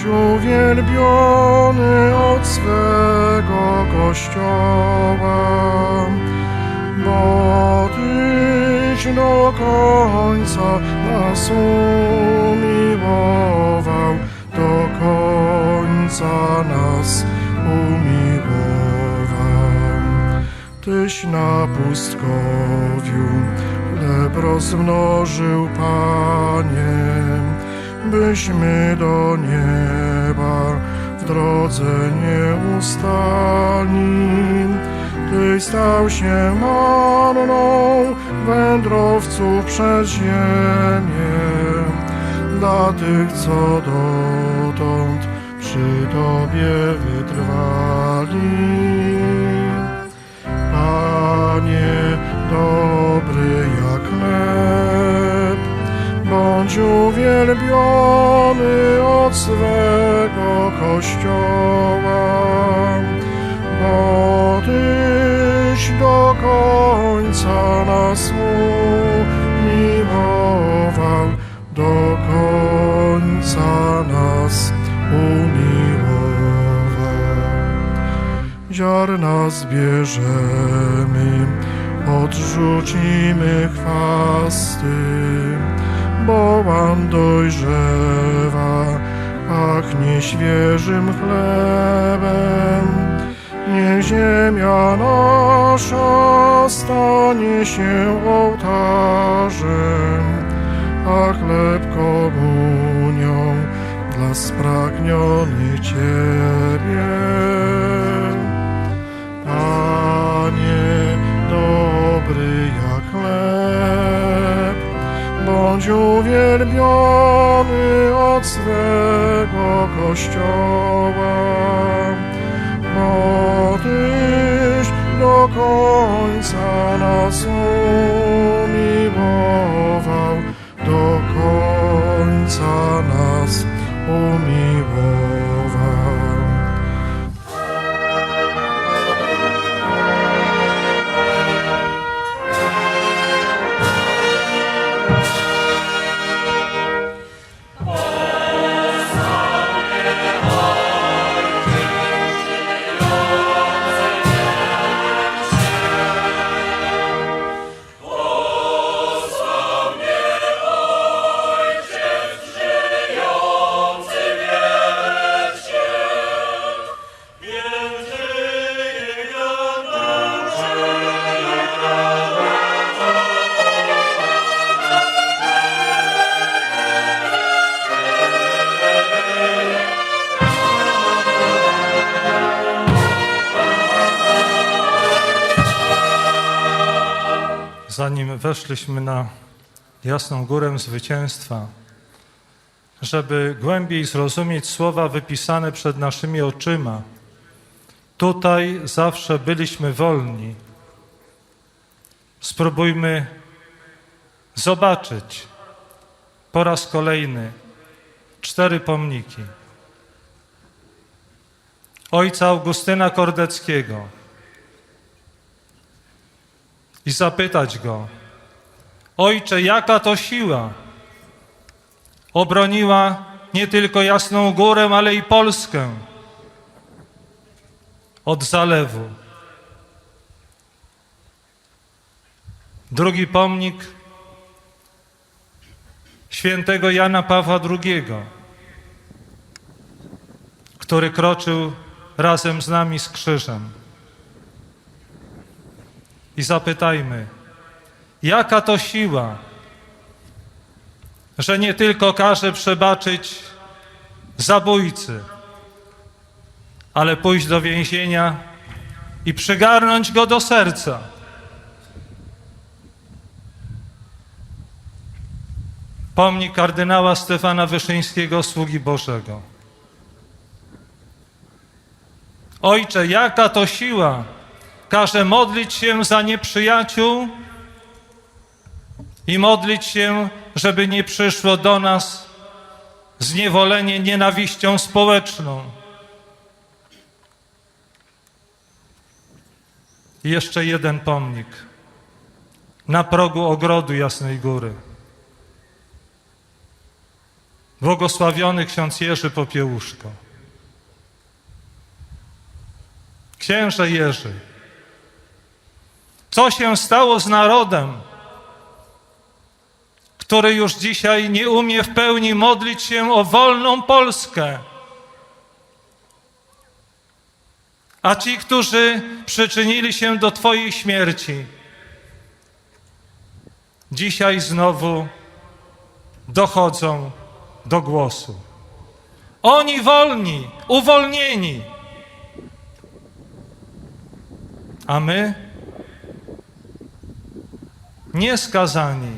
bądź uwielbiony od swego Kościoła, bo Tyś do końca nas umiłował, do końca nas umiłował. Tyś na pustkowiu chleb rozmnożył, Panie, byśmy do nieba w drodze nie ustali. Tyś stał się manną wędrowców przez ziemię, dla tych, co dotąd przy Tobie wytrwali. Uwielbiony od swego Kościoła, bo Tyś do końca nas umiłował, do końca nas umiłował. Ziarna zbierzemy, odrzucimy chwasty, bo Pan dojrzewa, pachnie świeżym chlebem. Niech ziemia nasza stanie się ołtarzem, a chleb komunią dla spragnionych Ciebie. Uwielbiony od swego Kościoła, bo Tyś do końca nas umiłował, do końca zanim weszliśmy na Jasną Górę Zwycięstwa, żeby głębiej zrozumieć słowa wypisane przed naszymi oczyma. Tutaj zawsze byliśmy wolni. Spróbujmy zobaczyć po raz kolejny cztery pomniki. Ojca Augustyna Kordeckiego, i zapytać go: Ojcze, jaka to siła obroniła nie tylko Jasną Górę, ale i Polskę od zalewu. Drugi pomnik świętego Jana Pawła II, który kroczył razem z nami z krzyżem i zapytajmy, jaka to siła, że nie tylko każe przebaczyć zabójcy, ale pójść do więzienia i przygarnąć go do serca. Pomnik kardynała Stefana Wyszyńskiego, sługi Bożego. Ojcze, jaka to siła, każe modlić się za nieprzyjaciół i modlić się, żeby nie przyszło do nas zniewolenie nienawiścią społeczną. I jeszcze jeden pomnik na progu ogrodu Jasnej Góry. Błogosławiony ksiądz Jerzy Popiełuszko. Księże Jerzy, co się stało z narodem, który już dzisiaj nie umie w pełni modlić się o wolną Polskę. A ci, którzy przyczynili się do Twojej śmierci, dzisiaj znowu dochodzą do głosu. Oni wolni, uwolnieni. A my nieskazani,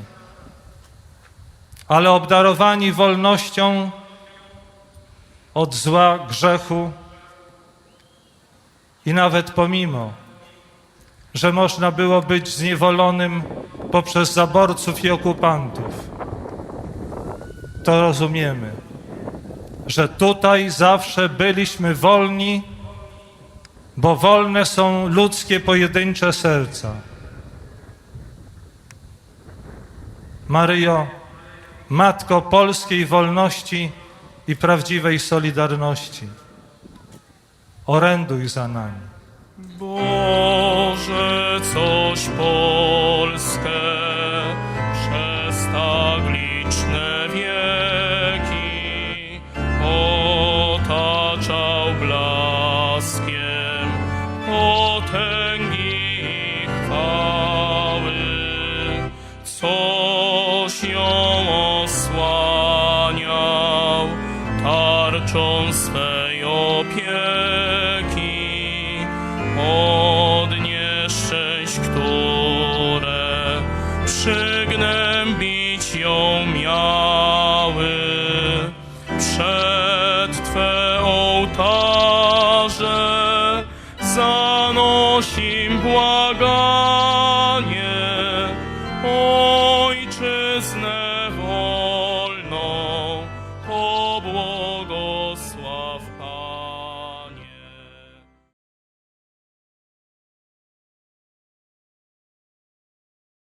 ale obdarowani wolnością od zła, grzechu i nawet pomimo, że można było być zniewolonym poprzez zaborców i okupantów, to rozumiemy, że tutaj zawsze byliśmy wolni, bo wolne są ludzkie pojedyncze serca. Maryjo, Matko polskiej wolności i prawdziwej solidarności, oręduj za nami. Boże, coś Polskę przez tak liczne wieki otaczał blaskiem potęgi